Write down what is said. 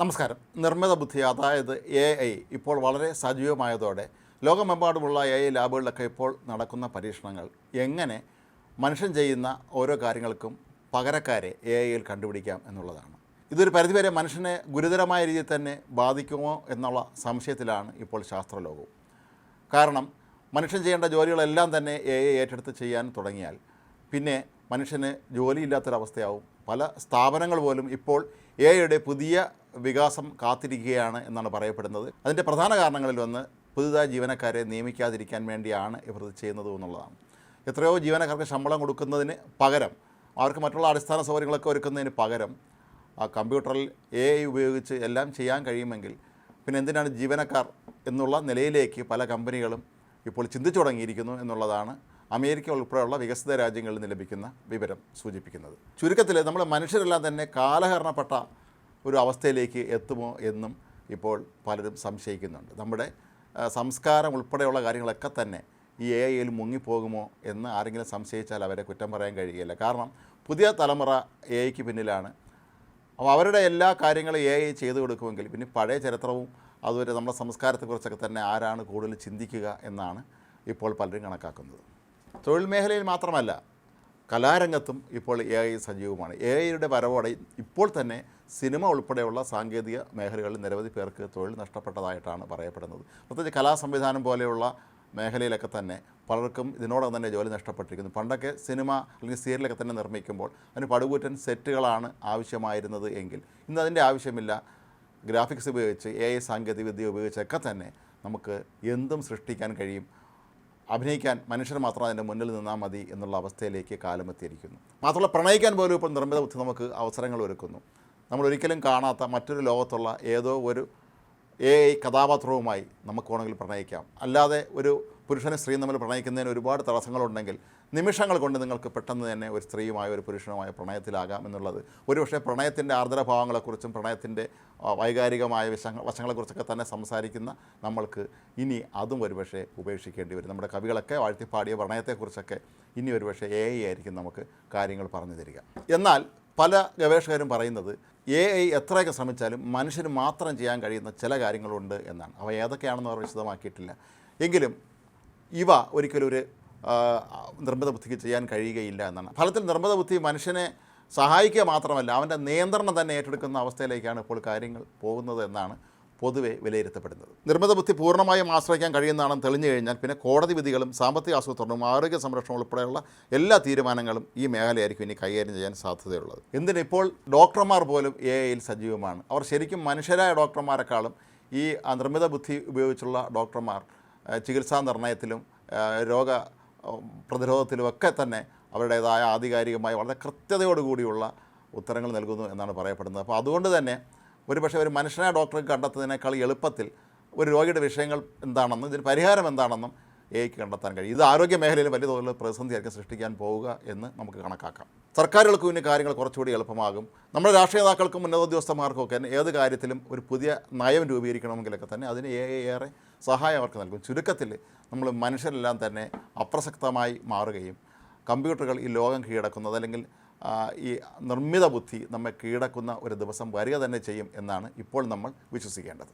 നമസ്കാരം. നിർമ്മിത ബുദ്ധി അതായത് എ ഐ ഇപ്പോൾ വളരെ സജീവമായതോടെ ലോകമെമ്പാടുമുള്ള എ ഐ ലാബുകളിലൊക്കെ ഇപ്പോൾ നടക്കുന്ന പരീക്ഷണങ്ങൾ. എങ്ങനെ മനുഷ്യൻ ചെയ്യുന്ന ഓരോ കാര്യങ്ങൾക്കും പകരക്കാരെ എ ഐയിൽ കണ്ടുപിടിക്കാം എന്നുള്ളതാണ്. ഇതൊരു പരിധിവരെ മനുഷ്യനെ ഗുരുതരമായ രീതിയിൽ തന്നെ ബാധിക്കുമോ എന്നുള്ള സംശയത്തിലാണ് ഇപ്പോൾ ശാസ്ത്രലോകവും കാരണം മനുഷ്യൻ ചെയ്യേണ്ട ജോലികളെല്ലാം തന്നെ എ ഐ ഏറ്റെടുത്ത് ചെയ്യാൻ തുടങ്ങിയാൽ പിന്നെ മനുഷ്യന് ജോലിയില്ലാത്തൊരവസ്ഥയാവും. പല സ്ഥാപനങ്ങൾ പോലും ഇപ്പോൾ എ ഐയുടെ പുതിയ വികാസം കാത്തിരിക്കുകയാണ് എന്നാണ് പറയപ്പെടുന്നത്. അതിന്റെ പ്രധാന കാരണങ്ങളിൽ ഒന്ന് പുതുതായി ജീവനക്കാരെ നിയമിക്കാതിരിക്കാൻ വേണ്ടിയാണ് ഇവർ ചെയ്യുന്നത് എന്നുള്ളതാണ്. എത്രയോ ജീവനക്കാർക്ക് ശമ്പളം കൊടുക്കുന്നതിന് പകരം അവർക്ക് മറ്റുള്ള അടിസ്ഥാന സൗകര്യങ്ങളൊക്കെ ഒരുക്കുന്നതിന് പകരം ആ കമ്പ്യൂട്ടറിൽ എ ഐ ഉപയോഗിച്ച് എല്ലാം ചെയ്യാൻ കഴിയുമെങ്കിൽ പിന്നെ എന്തിനാണ് ജീവനക്കാർ എന്നുള്ള നിലയിലേക്ക് പല കമ്പനികളും ഇപ്പോൾ ചിന്തിച്ചു തുടങ്ങിയിരിക്കുന്നു എന്നുള്ളതാണ് അമേരിക്ക ഉൾപ്പെടെയുള്ള വികസിത രാജ്യങ്ങളിൽ നിന്ന് ലഭിക്കുന്ന വിവരം സൂചിപ്പിക്കുന്നത്. ചുരുക്കത്തിൽ നമ്മൾ മനുഷ്യരെല്ലാം തന്നെ കാലഹരണപ്പെട്ട ഒരു അവസ്ഥയിലേക്ക് എത്തുമോ എന്നും ഇപ്പോൾ പലരും സംശയിക്കുന്നുണ്ട്. നമ്മുടെ സംസ്കാരം ഉൾപ്പെടെയുള്ള കാര്യങ്ങളൊക്കെ തന്നെ ഈ എ ഐയിൽ മുങ്ങിപ്പോകുമോ എന്ന് ആരെങ്കിലും സംശയിച്ചാൽ അവരെ കുറ്റം പറയാൻ കഴിയുകയില്ല. കാരണം പുതിയ തലമുറ എ ഐക്ക് പിന്നിലാണ്. അപ്പോൾ അവരുടെ എല്ലാ കാര്യങ്ങളും എ ഐ ചെയ്തു കൊടുക്കുമെങ്കിൽ പിന്നെ പഴയ ചരിത്രവും അതുവരെ നമ്മുടെ സംസ്കാരത്തെക്കുറിച്ചൊക്കെ തന്നെ ആരാണ് കൂടുതൽ ചിന്തിക്കുക എന്നാണ് ഇപ്പോൾ പലരും കണക്കാക്കുന്നത്. തൊഴിൽ മേഖലയിൽ മാത്രമല്ല കലാരംഗത്തും ഇപ്പോൾ എ ഐ സജീവമാണ്. എ ഐയുടെ വരവോടെ ഇപ്പോൾ തന്നെ സിനിമ ഉൾപ്പെടെയുള്ള സാങ്കേതിക മേഖലകളിൽ നിരവധി പേർക്ക് തൊഴിൽ നഷ്ടപ്പെട്ടതായിട്ടാണ് പറയപ്പെടുന്നത്. പ്രത്യേകിച്ച് കലാ സംവിധാനം പോലെയുള്ള മേഖലയിലൊക്കെ തന്നെ പലർക്കും ഇതിനോടകം തന്നെ ജോലി നഷ്ടപ്പെട്ടിരിക്കുന്നു. പണ്ടൊക്കെ സിനിമ അല്ലെങ്കിൽ സീരിയലൊക്കെ തന്നെ നിർമ്മിക്കുമ്പോൾ അതിന് പടുകൂറ്റൻ സെറ്റുകളാണ് ആവശ്യമായിരുന്നത് എങ്കിൽ. ഇന്ന് അതിന്റെ ആവശ്യമില്ല. ഗ്രാഫിക്സ് ഉപയോഗിച്ച് എ ഐ സാങ്കേതികവിദ്യ ഉപയോഗിച്ചൊക്കെ തന്നെ നമുക്ക് എന്തും സൃഷ്ടിക്കാൻ കഴിയും. അഭിനയിക്കാൻ മനുഷ്യർ മാത്രം അതിന്റെ മുന്നിൽ നിന്നാൽ മതി എന്നുള്ള അവസ്ഥയിലേക്ക് കാലമെത്തിയിരിക്കുന്നു. മാത്രമല്ല പ്രണയിക്കാൻ പോലും ഇപ്പോൾ നിർമ്മിത ബുദ്ധി നമുക്ക് അവസരങ്ങൾ ഒരുക്കുന്നു. നമ്മൾ ഒരിക്കലും കാണാത്ത മറ്റൊരു ലോകത്തുള്ള ഏതോ ഒരു എ കഥാപാത്രവുമായി നമുക്ക് വേണമെങ്കിൽ പ്രണയിക്കാം. അല്ലാതെ ഒരു പുരുഷനും സ്ത്രീയും തമ്മിൽ പ്രണയിക്കുന്നതിന് ഒരുപാട് തടസ്സങ്ങളുണ്ടെങ്കിൽ നിമിഷങ്ങൾ കൊണ്ട് നിങ്ങൾക്ക് പെട്ടെന്ന് തന്നെ ഒരു സ്ത്രീയുമായ ഒരു പുരുഷനുമായ പ്രണയത്തിലാകാം എന്നുള്ളത്. ഒരുപക്ഷെ പ്രണയത്തിന്റെ ആർദ്രഭാവങ്ങളെക്കുറിച്ചും പ്രണയത്തിന്റെ വൈകാരികമായ വശങ്ങൾ വശങ്ങളെക്കുറിച്ചൊക്കെ തന്നെ സംസാരിക്കുന്ന നമ്മൾക്ക് ഇനി അതും ഒരുപക്ഷെ ഉപേക്ഷിക്കേണ്ടി വരും. നമ്മുടെ കവികളൊക്കെ വാഴ്ത്തിപ്പാടിയ പ്രണയത്തെക്കുറിച്ചൊക്കെ ഇനി ഒരുപക്ഷെ എ ഐ ആയിരിക്കും നമുക്ക് കാര്യങ്ങൾ പറഞ്ഞു തരിക. എന്നാൽ പല ഗവേഷകരും പറയുന്നത് എ ഐ എത്രയൊക്കെ ശ്രമിച്ചാലും മനുഷ്യന് മാത്രം ചെയ്യാൻ കഴിയുന്ന ചില കാര്യങ്ങളുണ്ട് എന്നാണ്. അവ ഏതൊക്കെയാണെന്ന് അവർ വിശദമാക്കിയിട്ടില്ല. എങ്കിലും ഇവ ഒരിക്കലും ഒരു നിർമ്മിത ബുദ്ധിക്ക് ചെയ്യാൻ കഴിയുകയില്ല എന്നാണ്. ഫലത്തിൽ നിർമ്മിത ബുദ്ധി മനുഷ്യനെ സഹായിക്കുക മാത്രമല്ല അവന്റെ നിയന്ത്രണം തന്നെ ഏറ്റെടുക്കുന്ന അവസ്ഥയിലേക്കാണ് ഇപ്പോൾ കാര്യങ്ങൾ പോകുന്നത് എന്നാണ് പൊതുവെ വിലയിരുത്തപ്പെടുന്നത്. നിർമ്മിത ബുദ്ധി പൂർണമായും ആശ്രയിക്കാൻ കഴിയുന്നതാണെന്ന് തെളിഞ്ഞു കഴിഞ്ഞാൽ പിന്നെ കോടതി വിധികളും സാമ്പത്തിക ആസൂത്രണവും ആരോഗ്യ സംരക്ഷണവും ഉൾപ്പെടെയുള്ള എല്ലാ തീരുമാനങ്ങളും ഈ മേഖലയായിരിക്കും ഇനി കൈകാര്യം ചെയ്യാൻ സാധ്യതയുള്ളത്. എന്തിനിപ്പോൾ ഡോക്ടർമാർ പോലും എ ഐയിൽ സജീവമാണ്. അവർ ശരിക്കും മനുഷ്യരായ ഡോക്ടർമാരെക്കാളും ഈ നിർമ്മിത ബുദ്ധി ഉപയോഗിച്ചുള്ള ഡോക്ടർമാർ ചികിത്സാ നിർണയത്തിലും രോഗ പ്രതിരോധത്തിലുമൊക്കെ തന്നെ അവരുടേതായ ആധികാരികമായി വളരെ കൃത്യതയോടുകൂടിയുള്ള ഉത്തരങ്ങൾ നൽകുന്നു എന്നാണ് പറയപ്പെടുന്നത്. അപ്പോൾ അതുകൊണ്ട് തന്നെ ഒരുപക്ഷെ ഒരു മനുഷ്യനെ ഡോക്ടറെ കണ്ടെത്തുന്നതിനേക്കാൾ എളുപ്പത്തിൽ ഒരു രോഗിയുടെ വിഷയങ്ങൾ എന്താണെന്നും ഇതിന് പരിഹാരം എന്താണെന്നും എയ്ക്ക് കണ്ടെത്താൻ കഴിയും. ഇത് ആരോഗ്യ മേഖലയിൽ വലിയ തോതിൽ പ്രതിസന്ധിയായിരിക്കും സൃഷ്ടിക്കാൻ പോവുക എന്ന് നമുക്ക് കണക്കാക്കാം. സർക്കാരുകൾക്ക് പിന്നെ കാര്യങ്ങൾ കുറച്ചുകൂടി എളുപ്പമാകും. നമ്മുടെ രാഷ്ട്രീയ നേതാക്കൾക്കും ഉന്നത ഉദ്യോഗസ്ഥന്മാർക്കും ഒക്കെ ഏത് കാര്യത്തിലും ഒരു പുതിയ നയം രൂപീകരിക്കണമെങ്കിലൊക്കെ തന്നെ അതിന് ഏറെ സഹായം അവർക്ക് നൽകും. ചുരുക്കത്തിൽ നമ്മൾ മനുഷ്യരെല്ലാം തന്നെ അപ്രസക്തമായി മാറുകയും കമ്പ്യൂട്ടറുകൾ ഈ ലോകം കീഴടക്കുന്നത് അല്ലെങ്കിൽ ഈ നിർമ്മിത ബുദ്ധി നമ്മെ കീഴടക്കുന്ന ഒരു ദിവസം വരിക തന്നെ ചെയ്യും എന്നാണ് ഇപ്പോൾ നമ്മൾ വിശ്വസിക്കേണ്ടത്.